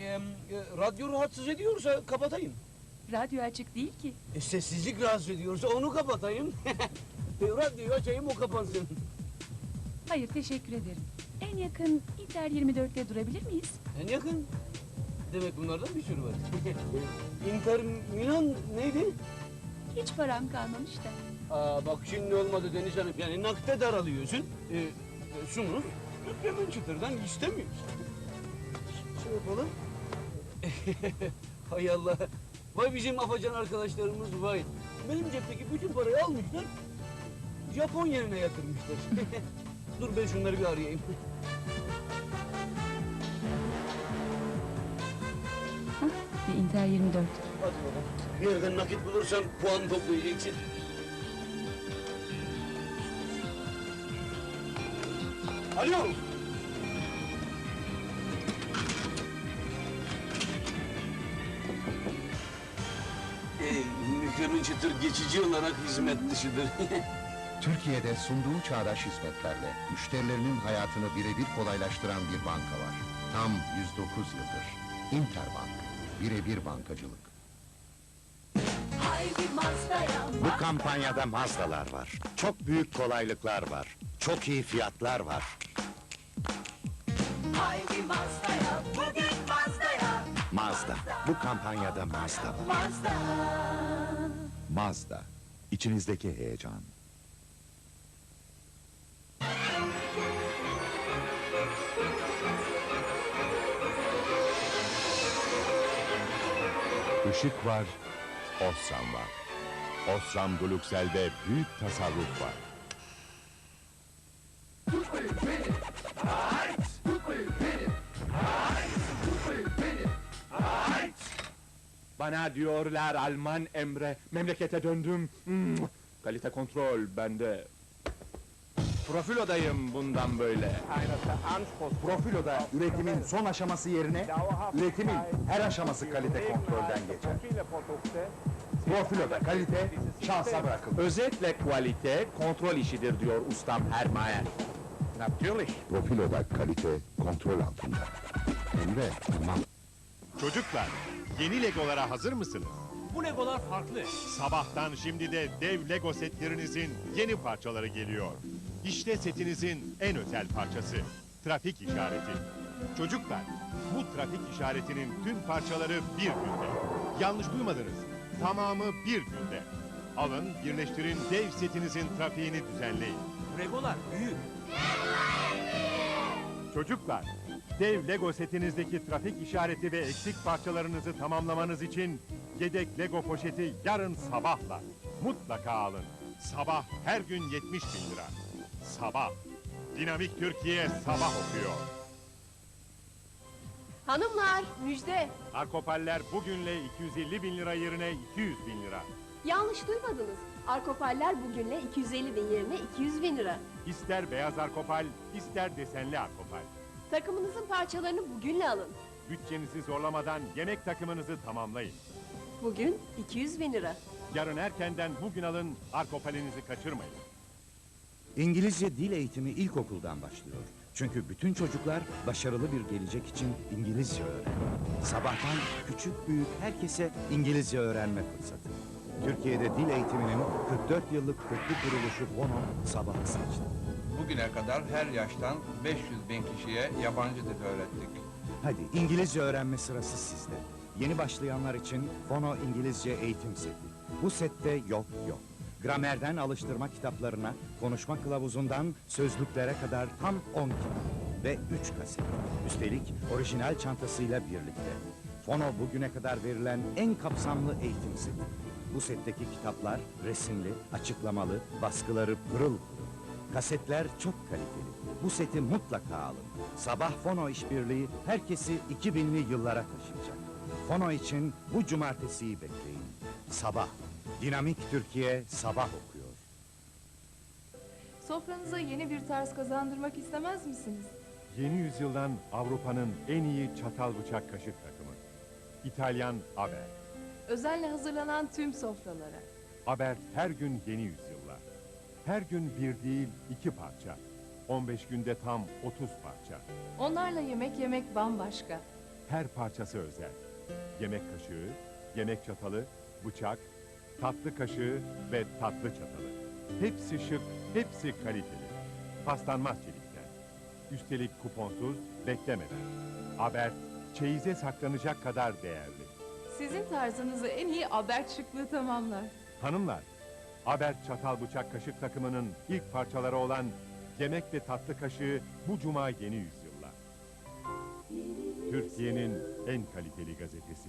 e, e, radyo rahatsız ediyorsa kapatayım. Radyo açık değil ki. E, sessizlik rahatsız ediyorsa onu kapatayım. e, radyoyu açayım o kapansın. Hayır teşekkür ederim. En yakın Inter 24'te durabilir miyiz? En yakın. Demek bunlardan bir sürü var. Inter Milan neydi? Hiç param kalmamış da. Aa, bak şimdi olmadı Deniz Hanım. Yani nakde daralıyorsun. E, e, sunuz. Hemen çıtırdan istemiyorsun. Şey yapalım. Hay Allah. Vay bizim afacan arkadaşlarımız vay. Benim cepteki bütün parayı almışlar. Japon yerine yatırmışlar. Dur ben şunları bir arayayım. Bir Inter 24. Hadi bakalım. Bir yerden nakit bulursan puan toplayacaksın. Alo. Mükremin çıtır geçici olarak hizmet dışıdır. Türkiye'de sunduğu çağdaş hizmetlerle müşterilerinin hayatını birebir kolaylaştıran bir banka var. Tam 109 yıldır. Interbank. Birebir bankacılık. Haydi Mazda'ya Bu kampanyada Mazda'lar var. Çok büyük kolaylıklar var. Çok iyi fiyatlar var. Haydi Mazda'ya Bugün Mazda. Bu kampanyada Mazda var. Mazda Mazda, içinizdeki heyecan. Işık var, Osram var. Osram Duluxel'de büyük tasarruf var. Bana diyorlar Alman Emre, memlekete döndüm. Hmm, Kalite kontrol bende. Profilodayım bundan böyle. Profilo'da üretimin son aşaması yerine üretimin her aşaması kalite kontrolden geçer. Profilo'da kalite şansa bırakılır. Özetle kalite kontrol işidir diyor ustam Hermayer. Natürlich. Profilo'da kalite kontrol altında. Emre, tamam. Çocuklar, yeni Legolara hazır mısınız? Bu legolar farklı. Sabahtan şimdi de dev Lego setlerinizin yeni parçaları geliyor. İşte setinizin en özel parçası. Trafik işareti. Çocuklar, bu trafik işaretinin tüm parçaları bir günde. Yanlış duymadınız. Tamamı bir günde. Alın, birleştirin dev setinizin trafiğini düzenleyin. Legolar büyük. Çocuklar, dev Lego setinizdeki trafik işareti ve eksik parçalarınızı tamamlamanız için yedek Lego poşeti yarın sabahla. Mutlaka alın. Sabah her gün 70 bin lira. Sabah. Dinamik Türkiye sabah okuyor. Hanımlar müjde Arkopaller bugünle 250 bin lira yerine 200 bin lira. Yanlış duymadınız Arkopaller bugünle 250 bin yerine 200 bin lira İster beyaz arkopal, ister desenli arkopal. Takımınızın parçalarını bugünle alın Bütçenizi zorlamadan yemek takımınızı tamamlayın. Bugün 200 bin lira Yarın erkenden bugün alın, arkopalinizi kaçırmayın. İngilizce dil eğitimi ilkokuldan başlıyor. Çünkü bütün çocuklar başarılı bir gelecek için İngilizce öğrenir. Sabahtan küçük büyük herkese İngilizce öğrenme fırsatı. Türkiye'de dil eğitiminin 44 yıllık köklü kuruluşu Bono sabahı seçti. Bugüne kadar her yaştan 500 bin kişiye yabancı dil öğrettik. Hadi İngilizce öğrenme sırası sizde. Yeni başlayanlar için Fono İngilizce eğitim seti. Bu sette yok yok. Gramerden alıştırma kitaplarına, konuşma kılavuzundan sözlüklere kadar tam 10 kitap ve 3 kaset. Üstelik orijinal çantasıyla birlikte. Fono bugüne kadar verilen en kapsamlı eğitim seti. Bu setteki kitaplar resimli, açıklamalı, baskıları pırıl pırıl. Kasetler çok kaliteli. Bu seti mutlaka alın. Sabah Fono işbirliği herkesi 2000'li yıllara taşıyacak. Fono için bu cumartesiyi bekleyin. Sabah. Dinamik Türkiye sabah okuyor. Sofranıza yeni bir tarz kazandırmak istemez misiniz? Yeni yüzyıldan Avrupa'nın en iyi çatal bıçak kaşık takımı. İtalyan Aber. Özenle hazırlanan tüm sofralara. Aber her gün yeni yüzyıllar. Her gün bir değil iki parça. 15 günde tam 30 parça. Onlarla yemek yemek bambaşka. her parçası özel. Yemek kaşığı, yemek çatalı, bıçak, tatlı kaşığı ve tatlı çatalı. Hepsi şık, hepsi kaliteli. Paslanmaz çelikten. Üstelik kuponsuz, beklemeden. Abert, çeyize saklanacak kadar değerli. Sizin tarzınızı en iyi Albert şıklığı tamamlar. Hanımlar, Abert çatal bıçak kaşık takımının ilk parçaları olan yemek ve tatlı kaşığı bu cuma yeni yüzyılda. Türkiye'nin en kaliteli gazetesi.